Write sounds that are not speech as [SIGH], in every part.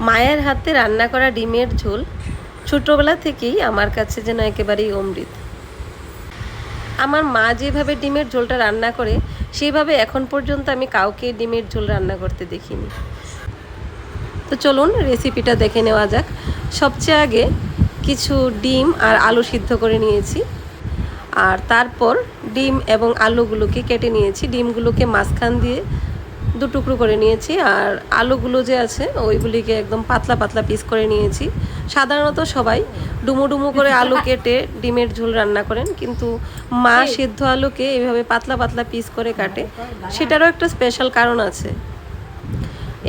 মায়ের হাতে রান্না করা ডিমের ঝোল ছোটবেলা থেকেই আমার কাছে যেন একেবারেই অমৃত। আমার মা যেভাবে ডিমের ঝোলটা রান্না করে সেইভাবে এখন পর্যন্ত আমি কাউকে ডিমের ঝোল রান্না করতে দেখিনি। তো চলুন রেসিপিটা দেখে নেওয়া যাক। সবচেয়ে আগে কিছু ডিম আর আলু সিদ্ধ করে নিয়েছি। আর তারপর ডিম এবং আলুগুলোকে কেটে নিয়েছি। ডিমগুলোকে মাঝখান দিয়ে দু টুকরো করে নিয়েছি আর আলুগুলো যে আছে ওইগুলিকে একদম পাতলা পাতলা পিস করে নিয়েছি। সাধারণত সবাই ডুমো ডুমো করে আলু [LAUGHS] কেটে ডিমের ঝোল রান্না করেন কিন্তু মা সিদ্ধ আলুকে এইভাবে পাতলা পাতলা পিস করে কাটে। সেটারও একটা স্পেশাল কারণ আছে।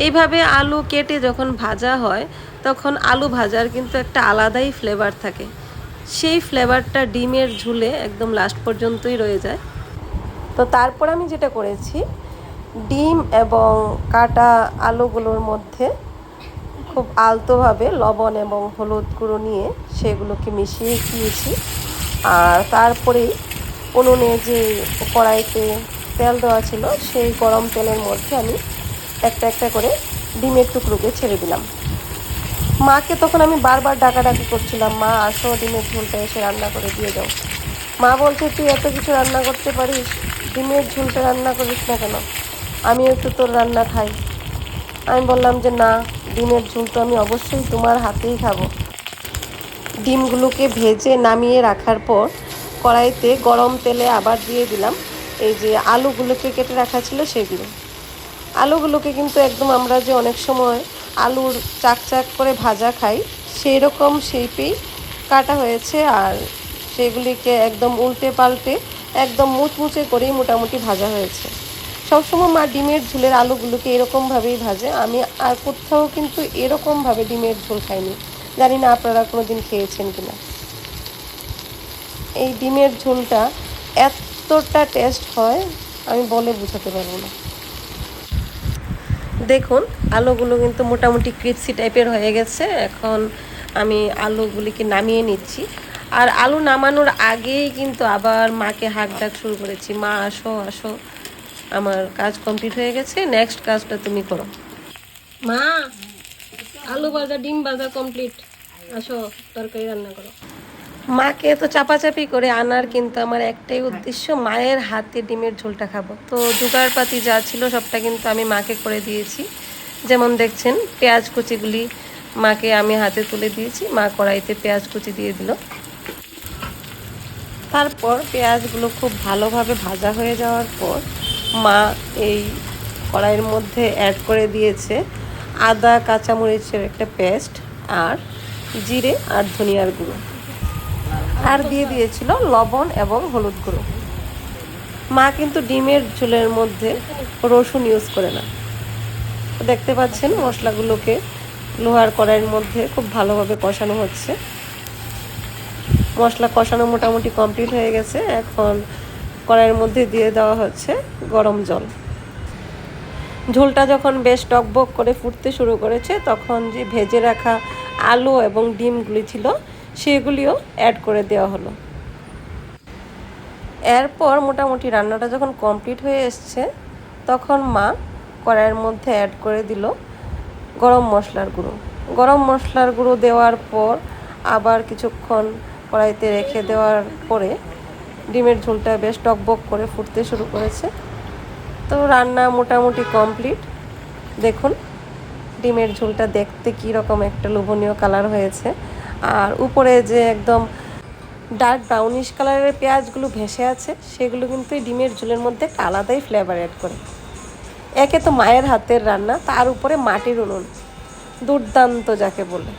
এইভাবে আলু কেটে যখন ভাজা হয় তখন আলু ভাজার কিন্তু একটা আলাদাই ফ্লেভার থাকে। সেই ফ্লেভারটা ডিমের ঝুলে একদম লাস্ট পর্যন্তই রয়ে যায়। তো তারপর আমি যেটা করেছি ডিম এবং কাটা আলুগুলোর মধ্যে খুব আলতোভাবে লবণ এবং হলুদ গুঁড়ো নিয়ে সেগুলোকে মিশিয়ে দিয়েছি। আর তারপরেই উনুনে যে কড়াইতে তেল দেওয়া ছিল, সেই গরম তেলের মধ্যে আমি একটা একটা করে ডিমের টুকরোকে ছেড়ে দিলাম। মাকে তখন আমি বারবার ডাকাডাকি করছিলাম, মা, আসো ডিমের ঝোলটা এসে রান্না করে দিয়ে দাও মা বলছে, তুই এত কিছু রান্না করতে পারিস? ডিমের ঝোলটা রান্না করিস না কেন? আমি একটু তোর রান্না খাই। আমি বললাম যে, না, ডিমের ঝুল তো আমি অবশ্যই তোমার হাতেই খাব। ডিমগুলোকে ভেজে নামিয়ে রাখার পর কড়াইতে গরম তেলে আবার দিয়ে দিলাম এই যে আলুগুলোকে কেটে রাখা ছিল সেগুলো। আলুগুলোকে কিন্তু একদম আমরা যে অনেক সময় আলুর চাক চাক করে ভাজা খাই সেই রকম শেপেই কাটা হয়েছে আর সেগুলিকে একদম উল্টে পাল্টে একদম মুচমুচে করেই মোটামুটি ভাজা হয়েছে। সবসময় মা ডিমের ঝোলের আলুগুলোকে এরকমভাবেই ভাজে। আমি আর কোথাও কিন্তু এরকমভাবে ডিমের ঝোল খাইনি। জানি না আপনারা কোনো দিন খেয়েছেন কিনা। এই ডিমের ঝোলটা এতটা টেস্ট হয়, আমি বলে বোঝাতে পারব না। দেখুন, আলুগুলো কিন্তু মোটামুটি ক্রিপসি টাইপের হয়ে গেছে। এখন আমি আলুগুলিকে নামিয়ে নিচ্ছি। আর আলু নামানোর আগেই কিন্তু আবার মাকে হাঁক ডাক শুরু করেছি, মা, আসো আসো। আমার কাজ কমপ্লিট হয়ে গেছে নেক্সট কাজটা তুমি করো। মা, আলু ভাজা, ডিম ভাজা কমপ্লিট আসো, তরকারি রান্না করো। মাকে তো চাপাচাপি করে আনার কিন্তু আমার একটাই উদ্দেশ্য, মায়ের হাতে ডিমের ঝোলটা খাব। তো জোগাড়পাতি যা ছিল সবটা কিন্তু আমি মাকে করে দিয়েছি। যেমন দেখছেন, পেঁয়াজ কুচিগুলি মাকে আমি হাতে তুলে দিয়েছি, মা কড়াইতে পেঁয়াজ কুচি দিয়ে দিল। তারপর পেঁয়াজগুলো খুব ভালোভাবে ভাজা হয়ে যাওয়ার পর মা এই কড়াইয়ের মধ্যে অ্যাড করে দিয়েছে আদা, কাঁচামরিচের একটা পেস্ট আর জিরে আর ধনিয়ার গুঁড়ো। আর দিয়ে দিয়েছিল লবণ এবং হলুদ গুঁড়ো। মা কিন্তু ডিমের ঝোলের মধ্যে রসুন ইউজ করে না। দেখতে পাচ্ছেন মশলাগুলোকে লোহার কড়াইয়ের মধ্যে খুব ভালোভাবে কষানো হচ্ছে। মশলা কষানো মোটামুটি কমপ্লিট হয়ে গেছে। এখন কড়াইয়ের মধ্যে দিয়ে দেওয়া হচ্ছে গরম জল। ঝোলটা যখন বেশ টকবক করে ফুটতে শুরু করেছে, তখন যে ভেজে রাখা আলু এবং ডিমগুলি ছিল, সেগুলিও অ্যাড করে দেওয়া হলো। এরপর মোটামুটি রান্নাটা যখন কমপ্লিট হয়ে এসছে, তখন মা কড়াইয়ের মধ্যে অ্যাড করে দিল গরম মশলার গুঁড়ো। গরম মশলার গুঁড়ো দেওয়ার পর আবার কিছুক্ষণ কড়াইতে রেখে দেওয়ার পরে ডিমের ঝোলটা বেশ টকবক করে ফুটতে শুরু করেছে। তো রান্না মোটামুটি কমপ্লিট। দেখুন, ডিমের ঝোলটা দেখতে কী রকম একটা লোভনীয় কালার হয়েছে। আর উপরে যে একদম ডার্ক ব্রাউনিশ কালারের পেঁয়াজগুলো ভেসে আছে, সেগুলো কিন্তু ডিমের ঝোলের মধ্যে একটা আলাদাই ফ্লেভার অ্যাড করে। একে তো মায়ের হাতের রান্না, তার উপরে মাটির উনুন। দুর্দান্ত যাকে বলে।